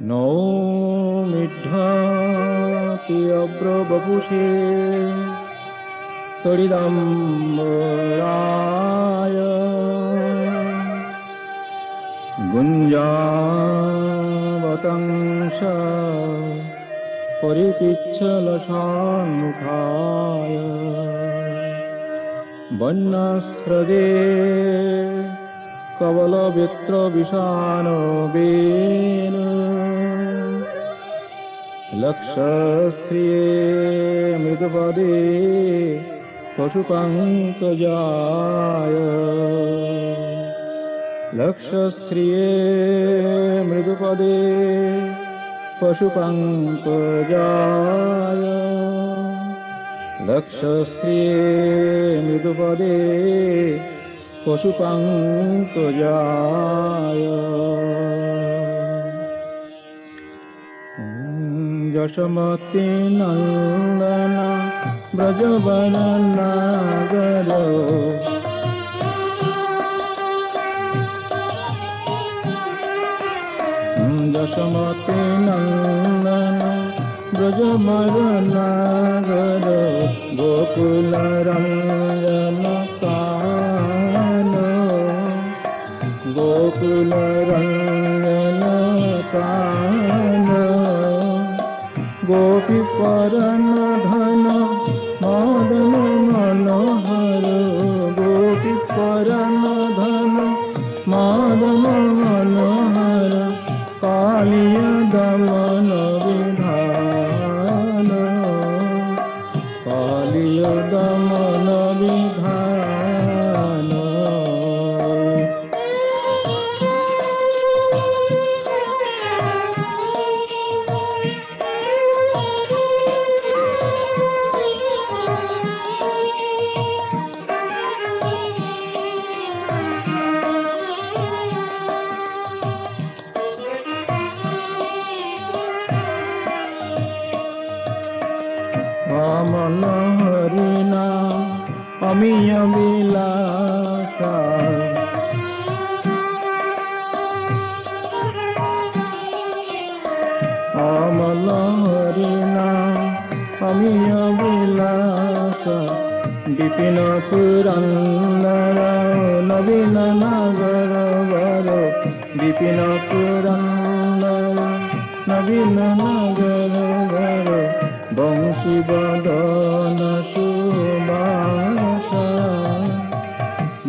নৌমিঢ্যতি অব্রবপুষে তরিদম্বরায় গুঞ্জাবতংস পরিপিচ্ছলসান্মুখায় বন্যাশ্রদে কবলবিত্র বিষানবেন लक्षश्रिये मृगपदे पशुपङ्कजाय लक्षश्रिये मृदुपदे पशुपङ्कजाय लक्षश्रिये मृदुपदे पशुपङ्कजाय যশমতি নন্দন ব্রজবননাগর যশমতি নন্দন ব্রজবননাগর গোকুল রঞ্জন কান গোকুল রঞ্জন কান धन मादनगी पर धन मदन বিলাসা অমল হরিণা অমিয় বিলাস বিপিন পুরন্দর নবীন নগর বর। বিপিন পুরন্দর নবীন নগর বর। বংশী বদন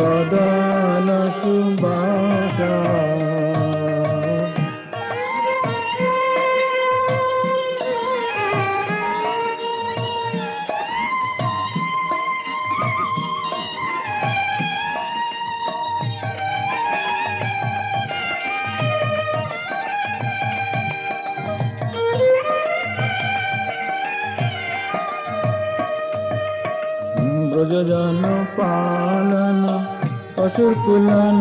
বদন সুবাসা ব্রজজন পালন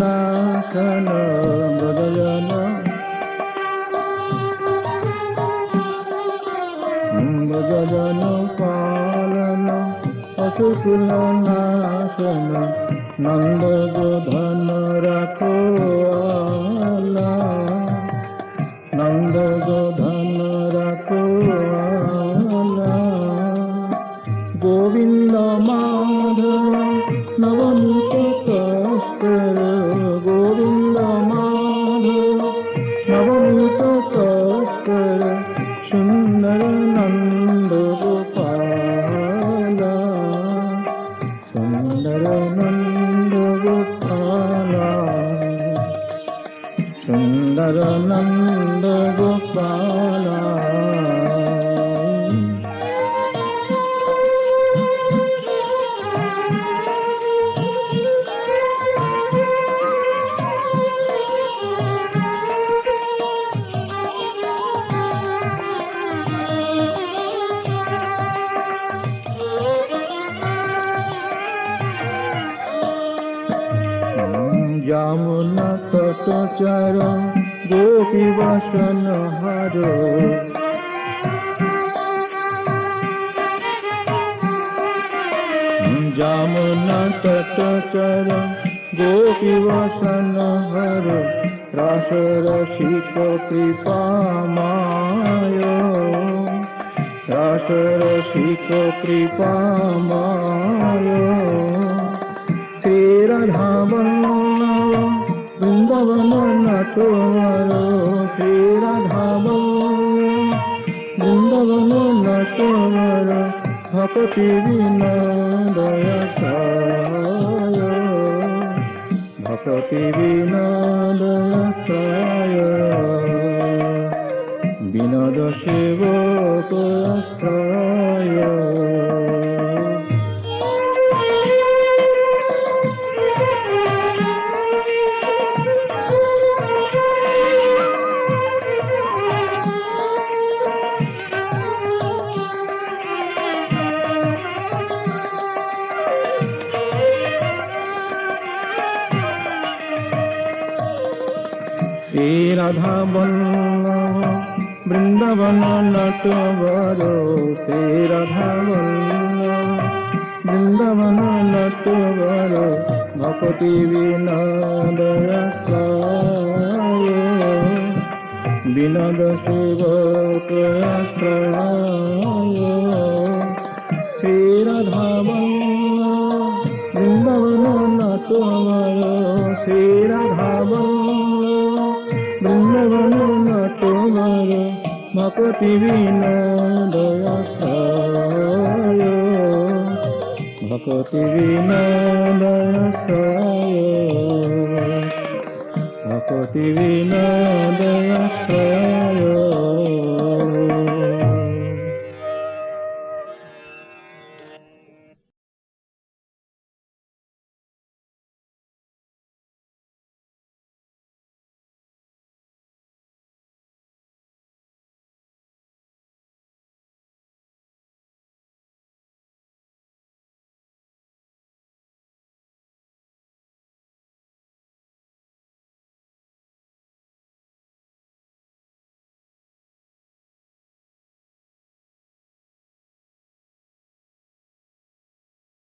নাশন ব্রজজন ব্রজজন পালন পশুকুল নাশন নন্দ গোধন রাখো আলা। নন্দ গোধন রাখো আলা। গোবিন্দ মাধব নবনীত সরনন্দ গোপাল। যমুনা তট চরণ গোপী বসন হার। যমুনা তটচর গোপী বসন হর। রস রসিক কৃপামায় রস রসিক কৃপামায় শ্রী রাধা বল্লভ বৃন্দাবন নটবর শ্রী রাধা বৃন্দাবন নটবর ভক্তি বিনোদয় ভক্তি বিনোদয় বিনোদ সেবক আশ্রয় শ্রী রাধা বল্লভ বৃন্দাবন নটবর শ্রী রাধা বল্লভ বৃন্দাবন নটবর সায় বিনোদ সেবক আশ্রয় শ্রী রাধা বল্লভ বৃন্দাবন ভক্তি বিনোদয় সায় ভক্তি বিনোদয় সায় ভক্তি বিনোদয় সায়